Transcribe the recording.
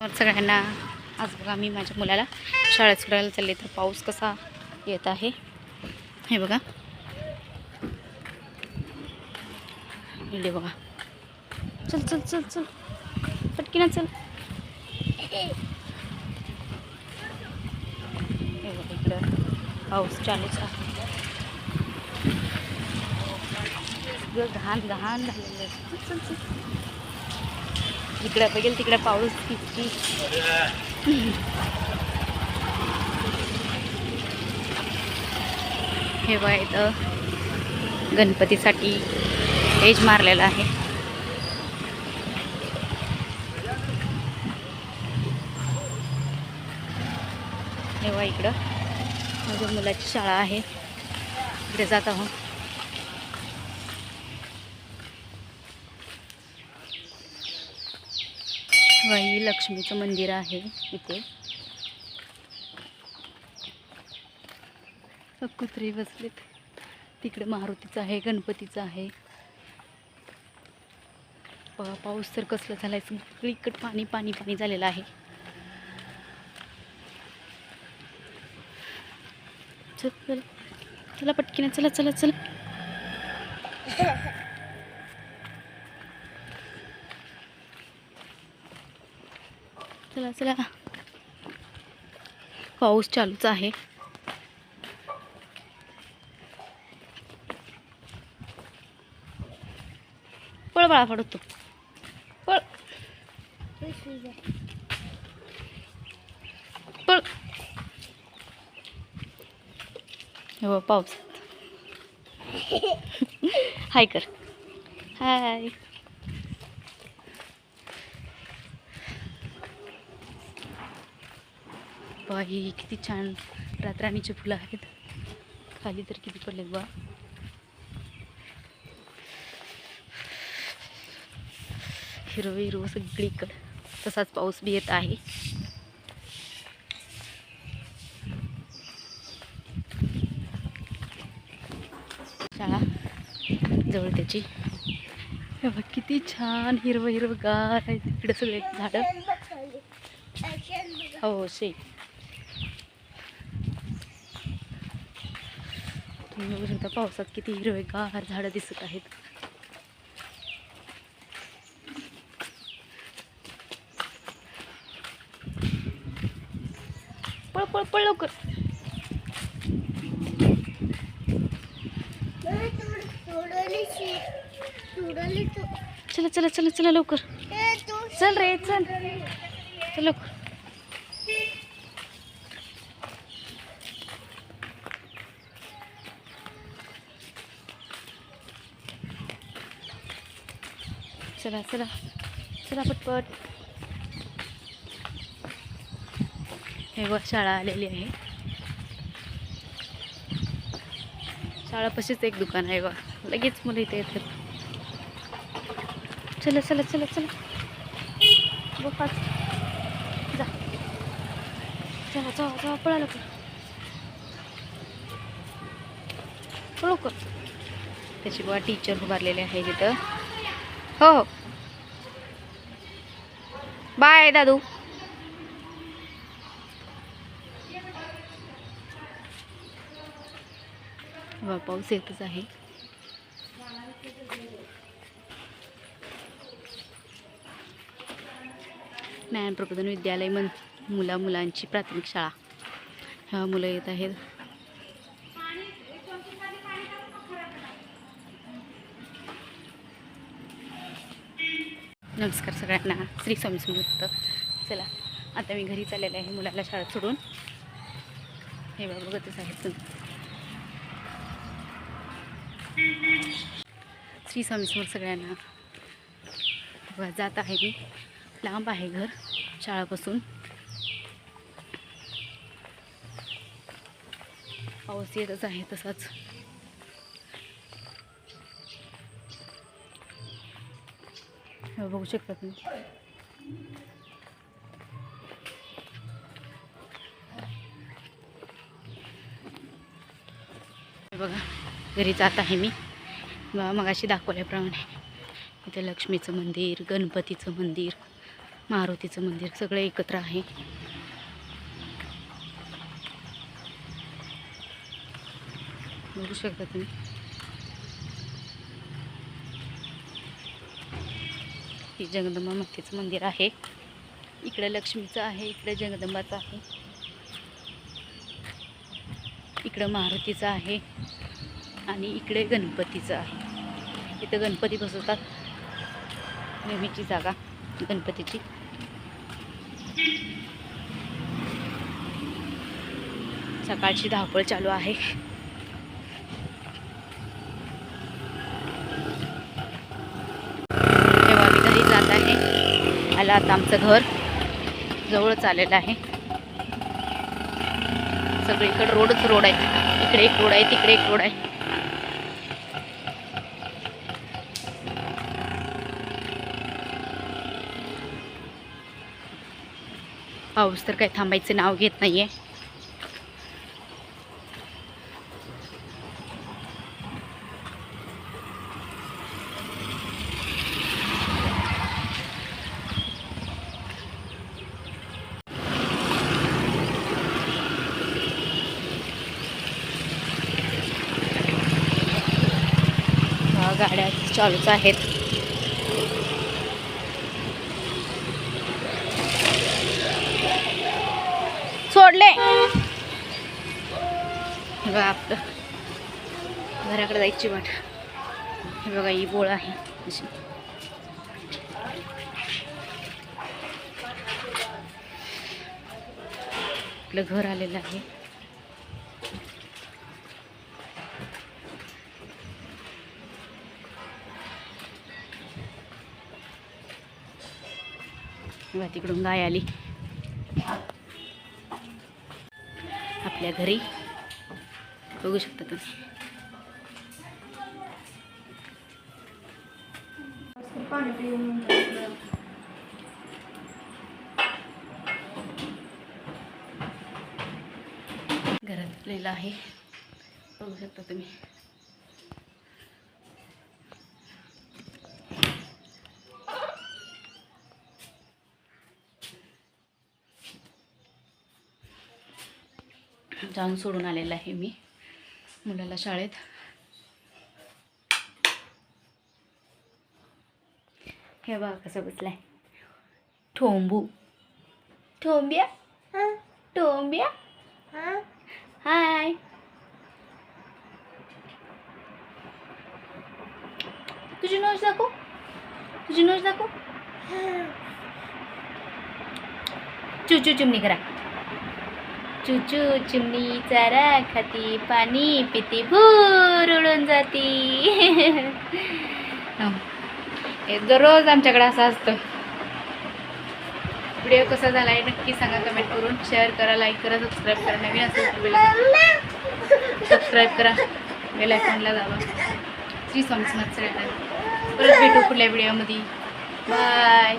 तर सगळ्यांना आज बघा मी माझ्या मुलाला शाळेत सोडायला चालले तर पाऊस कसा येत आहे? हे बघा. इडे बघा. चल चल चल चल. पटकी ना चल. हे बघा इकडं पाऊस चालूच आहे. घाण घाण झालेलं आहे. चल चल चल. इकडं बघेल तिकडे पाऊस किती. हे बघा इथं गणपतीसाठी स्टेज मारलेला आहे. हे बघा इकडं. माझ्या मुलाची शाळा आहे. इकडे जात आहोत. वाई लक्ष्मीचं मंदिर आहे इथे. कुत्रे बसलेत. तिकडे मारुतीचं आहे गणपतीचं आहे. बघा पाऊस तर कसलं झालाय सगळीकडे पाणी पाणी पाणी झालेलं आहे. चल चल. चला पटकीने चला चला चला. चला चला. पाऊस चालूच आहे. पळ बाळा पडत पळ. पळ. हे पाऊस. हाय कर. हाय. बा ही किती छान रातराणीची फुलं आहेत. खाली तर किती पडले बा. हिरवं हिरवं सगळीकडं तसाच पाऊस बी येत आहे. शाळा जवळ त्याची. किती छान हिरवं हिरवं गार आहे तिकडे सगळे झाडं. हो शे तुम्ही बघू शकता पावसात किती हिरवेगार झाडं दिसत आहेत. पळ पळ पळ लवकर. चला चला चला चला लवकर. चल रे चल. चल लवकर. चला चला चला पटपट हे व शाळा आलेली आहे शाळापाशीच एक दुकान आहे बघ लगेच मुलं इथे येतात चला चला चला चला बघ जा चला चला चला पळा लवकर पळू कर त्याची बघा टीचर उभारलेले आहे तिथं हो हो बाय दादू. पाऊस येतच आहे. ज्ञान प्रबोधन विद्यालय मन मुला मुलांची प्राथमिक शाळा. ह्या मुलं येत आहेत. नमस्कार सगळ्यांना. श्री स्वामी समृद्ध चला आता मी घरी चाललेले आहे मुलाला शाळेत सोडून. हे बाबा बघतच आहेत श्री स्वामी समोर सगळ्यांना. बघा जात आहे मी. लांब आहे घर शाळापासून. पाऊस येतच आहे तसाच. हे बघू शकता तुम्ही हे बघा घरी जात आहे मी. मग मगाशी दाखवल्याप्रमाणे इथे लक्ष्मीचं मंदिर गणपतीचं मंदिर मारुतीचं मंदिर सगळं एकत्र आहे. बघू शकता तुम्ही. ही जगदंबा मातेचं मंदिर आहे. इकडे लक्ष्मीचं आहे इकडे जगदंबाचं आहे. इकडं मारुतीचं आहे आणि इकडे गणपतीचं आहे. इथं गणपती बसवतात. नेहमीची जागा गणपतीची. सकाळची धावपळ चालू आहे तेव्हा आम्ही घरी जात आम्हाला आता आमचं घर. जवळच आलेलं आहे. सगळीकडे रोडच रोड आहे. इकडे एक रोड आहे तिकडे एक रोड आहे. पाऊस तर काही थांबायचं नाव घेत नाही आहे गाड्या चालूच आहेत. सोडले. बघा आपलं. घराकडे जायची वाट. हे बघा ही बोळ आहे. अशी आपलं घर आलेलं आहे. बघा तिकडून गाय आली. आपल्या घरी. बघू शकता तुम्ही. घरात लिहिलं आहे. बघू शकता तुम्ही. जाऊन सोडून आलेलं आहे मी मुलाला शाळेत. हे बघा कसं बसलाय. ठोंबू. ठोंब्या? ठोंब्या? हाय. तुझी नोज दाखव. तुझी नोज दाखव. चुचू चिमणी करा चुचू चिमणी चारा खाती पाणी पिती भूर उडून जाती. दररोज आमच्याकडे असं असतं. व्हिडिओ कसा झाला आहे नक्की सांगा कमेंट करून. शेअर करा लाईक करा सबस्क्राईब करा. नवीन असेल सबस्क्राईब करा. बेल आयकॉनला जावा श्री स्वामी समर्थ परत भेटू पुढल्या व्हिडिओमध्ये बाय